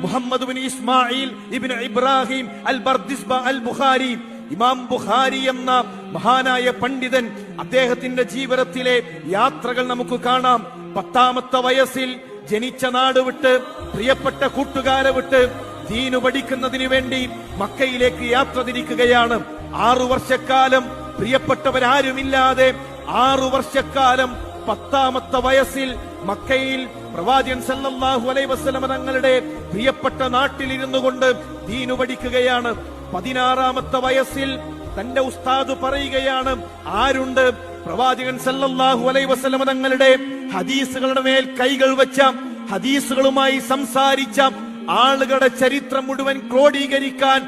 Muhammad bin Ismail ibn Ibrahim al Bardizbah al Bukhari ഇമാം Bukhari എന്ന മഹാനായ പണ്ഡിതൻ അദ്ദേഹത്തിന്റെ ജീവിതത്തിലെ യാത്രകൾ നമുക്ക് കാണാം. പത്താമത്തെ വയസ്സിൽ ജനിച്ച നാട് വിട്ട് പ്രിയപ്പെട്ട കൂട്ടുകാരെ വിട്ട് ദീനു പഠിക്കുന്നതിനു വേണ്ടി മക്കയിലേക്ക് യാത്ര തിരിക്കുകയാണ്. ആറു വർഷക്കാലം പ്രിയപ്പെട്ടവരാരുമില്ലാതെ ആറു വർഷക്കാലം പത്താമത്തെ വയസ്സിൽ മക്കയിൽ പ്രവാചകൻ സല്ലല്ലാഹു അലൈഹി വസല്ലമ തങ്ങളുടെ പ്രിയപ്പെട്ട നാട്ടിലിരുന്നു കൊണ്ട് ദീനു പഠിക്കുകയാണ്. പതിനാറാമത്തെ വയസ്സിൽ തന്റെ ഉസ്താദ് പറയുകയാണ് ആരുണ്ട്? പ്രവാചകൻ സല്ലല്ലാഹു അലൈഹി വസല്ലമ തങ്ങളുടെ ഹദീസുകളുടെ മേൽ കൈകൾ വെച്ച ഹദീസുകളുമായി സംസാരിച്ച ആളുകളുടെ ചരിത്രം മുഴുവൻ ക്രോഡീകരിക്കാൻ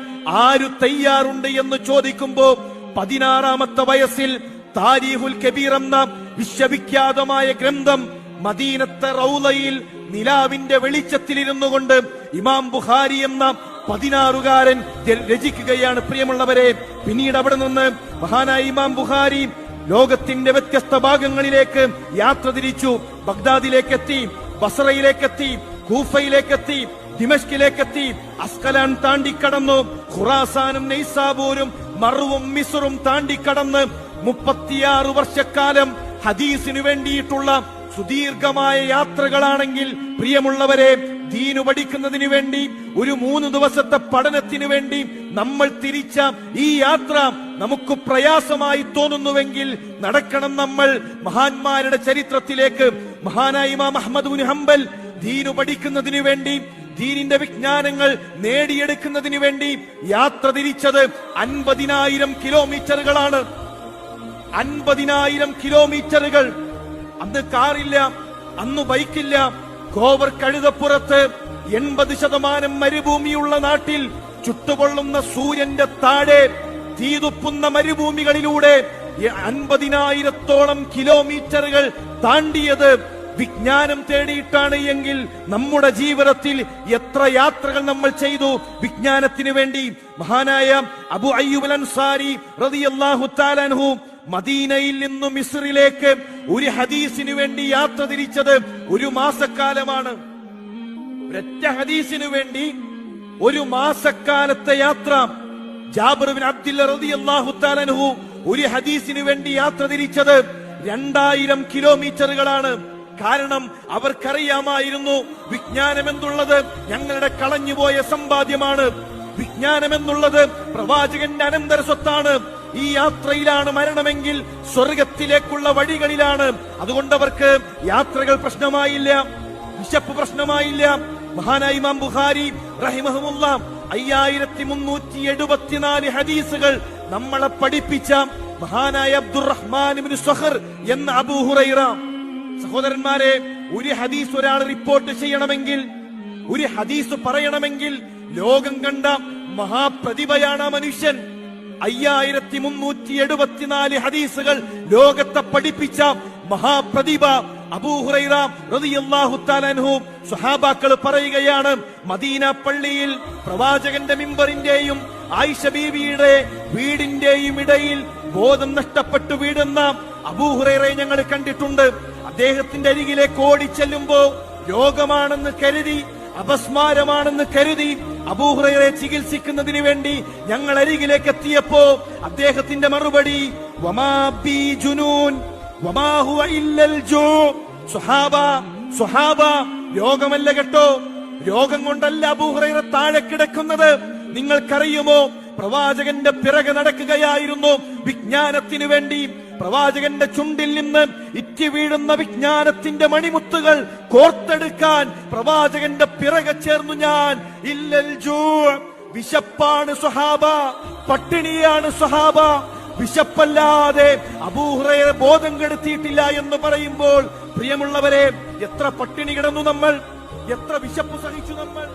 ആരു തയ്യാറുണ്ട് എന്ന് ചോദിക്കുമ്പോ പതിനാറാമത്തെ വയസ്സിൽ താരീഹുൽ കബീർ എന്ന വിശ്വവിഖ്യാതമായ ഗ്രന്ഥം മദീനത്തെ റൗലയിൽ നിലാവിന്റെ വെളിച്ചത്തിലിരുന്നു കൊണ്ട് ഇമാം ബുഖാരി എന്ന പതിനാറുകാരൻ രചിക്കുകയാണ്. പ്രിയമുള്ളവരെ പിന്നീട് അവിടെ നിന്ന് മഹാനായ ഇമാം ബുഖാരി ലോകത്തിന്റെ വ്യത്യസ്ത ഭാഗങ്ങളിലേക്ക് യാത്ര തിരിച്ചു. ബഗ്ദാദിലേക്ക് എത്തി ബസറയിലേക്കെത്തി കൂഫയിലേക്കെത്തി ദിമഷ്കിലേക്കെത്തി അസ്കലാൻ താണ്ടിക്കടന്നു. ഖുറാസാനും നെയ്സാബൂരും മറുവും മിസറും താണ്ടിക്കടന്ന് മുപ്പത്തിയാറ് വർഷക്കാലം ഹദീസിനു വേണ്ടിയിട്ടുള്ള സുദീർഘമായ യാത്രകളാണെങ്കിൽ പ്രിയമുള്ളവരെ ദീനു പഠിക്കുന്നതിന് വേണ്ടി ഒരു മൂന്ന് ദിവസത്തെ പഠനത്തിനു വേണ്ടി നമ്മൾ തിരിച്ച ഈ യാത്ര നമുക്ക് പ്രയാസമായി തോന്നുന്നുവെങ്കിൽ നടക്കണം നമ്മൾ മഹാന്മാരുടെ ചരിത്രത്തിലേക്ക്. മഹാനായി ഇമാം അഹമ്മദ് ഹംബൽ ദീനു പഠിക്കുന്നതിനു വേണ്ടി ദീനിന്റെ വിജ്ഞാനങ്ങൾ നേടിയെടുക്കുന്നതിന് വേണ്ടി യാത്ര തിരിച്ചത് അൻപതിനായിരം കിലോമീറ്ററുകളാണ്. അൻപതിനായിരം കിലോമീറ്ററുകൾ. അന്ന് കാറില്ല അന്ന് ബൈക്കില്ല. കോവർ കഴുതപ്പുറത്ത് എൺപത് ശതമാനം മരുഭൂമിയുള്ള നാട്ടിൽ ചുട്ടുപൊള്ളുന്ന സൂര്യന്റെ താഴെ തീതുപ്പുന്ന മരുഭൂമികളിലൂടെ അൻപതിനായിരത്തോളം കിലോമീറ്ററുകൾ താണ്ടിയത് വിജ്ഞാനം തേടിയിട്ടാണ് എങ്കിൽ നമ്മുടെ ജീവിതത്തിൽ എത്ര യാത്രകൾ നമ്മൾ ചെയ്തു. വിജ്ഞാനത്തിന് വേണ്ടി മഹാനായ അബു അയ്യൂബ് അൻസാരി റളിയല്ലാഹു തആലൻഹു മദീനയിൽ നിന്നും മിസ്രിലേക്ക് ഒരു ഹദീസിന് വേണ്ടി യാത്ര തിരിച്ചത് ഒരു മാസക്കാലമാണ്. ഒരൊറ്റ ഹദീസിനു വേണ്ടി ഒരു മാസക്കാലത്തെ യാത്ര. ജാബിർ അബ്ദുല്ല റളിയല്ലാഹു തആലഹു ഒരു ഹദീസിന് വേണ്ടി യാത്ര തിരിച്ചത് രണ്ടായിരം കിലോമീറ്ററുകളാണ്. കാരണം അവർക്കറിയാമായിരുന്നു വിജ്ഞാനം എന്തുള്ളത് ഞങ്ങളുടെ കളഞ്ഞുപോയ സമ്പാദ്യമാണ്. വിജ്ഞാനം എന്നുള്ളത് പ്രവാചകന്റെ അനന്തര സ്വത്താണ്. ഈ യാത്രയിലാണ് മരണമെങ്കിൽ സ്വർഗത്തിലേക്കുള്ള വഴികളിലാണ്. അതുകൊണ്ട് അവർക്ക് യാത്രകൾ പ്രശ്നമായില്ല വിശപ്പ് പ്രശ്നമായില്ല. മഹാനായി ഇമാം ബുഖാരി റഹിമഹമുല്ല അയ്യായിരത്തി മുന്നൂറ്റി എഴുപത്തിനാല് ഹദീസുകൾ നമ്മളെ പഠിപ്പിച്ച മഹാനായ അബ്ദുറഹ്മാൻ സഖർ എന്ന അബൂഹുറൈറ സഹോദരന്മാരെ ഒരു ഹദീസ് ഒരാൾ റിപ്പോർട്ട് ചെയ്യണമെങ്കിൽ ഒരു ഹദീസ് പറയണമെങ്കിൽ ലോകം കണ്ട മഹാപ്രതിഭയാണ് മനുഷ്യൻ. അയ്യായിരത്തി മുന്നൂറ്റി എഴുപത്തിനാല് ഹദീസുകൾ ലോകത്തെ പഠിപ്പിച്ച മഹാപ്രതിഭ അബൂഹുറൈറ സ്വഹാബാക്കൾ പറയുകയാണ് മദീന പള്ളിയിൽ പ്രവാചകന്റെ മിമ്പറിന്റെയും ആയിഷ ബീവിയുടെ വീടിന്റെയും ഇടയിൽ ബോധം നഷ്ടപ്പെട്ടു വീടുന്ന അബൂഹുറൈറയെ ഞങ്ങൾ കണ്ടിട്ടുണ്ട്. അദ്ദേഹത്തിന്റെ അരികിലേക്ക് ഓടിച്ചെല്ലുമ്പോ രോഗമാണെന്ന് കരുതി അപസ്മാരമാണെന്ന് കരുതി അബൂഹുറയെ ചികിത്സിക്കുന്നതിന് വേണ്ടി ഞങ്ങൾ അരികിലേക്ക് എത്തിയപ്പോ അദ്ദേഹത്തിന്റെ മറുപടി രോഗമല്ല കേട്ടോ രോഗം കൊണ്ടല്ല അബൂഹുറൈറ താഴെ കിടക്കുന്നത്. നിങ്ങൾക്കറിയുമോ? പ്രവാചകന്റെ പിറകെ നടക്കുകയായിരുന്നു വിജ്ഞാനത്തിനു വേണ്ടി പ്രവാചകന്റെ ചുണ്ടിൽ നിന്ന് ഇറ്റി വീഴുന്ന വിജ്ഞാനത്തിന്റെ മണിമുത്തുകൾ കോർത്തെടുക്കാൻ പ്രവാചകന്റെ പിറകെ ചേർന്നു ഞാൻ. ഇല്ലൽ ജൂ വിശപ്പാണ് സുഹാബ പട്ടിണിയാണ് സുഹാബ വിശപ്പല്ലാതെ അബൂഹുറയെ ബോധം കെടുത്തിയിട്ടില്ല എന്ന് പറയുമ്പോൾ പ്രിയമുള്ളവരെ എത്ര പട്ടിണി കിടന്നു നമ്മൾ? എത്ര വിശപ്പ് സഹിച്ചു നമ്മൾ?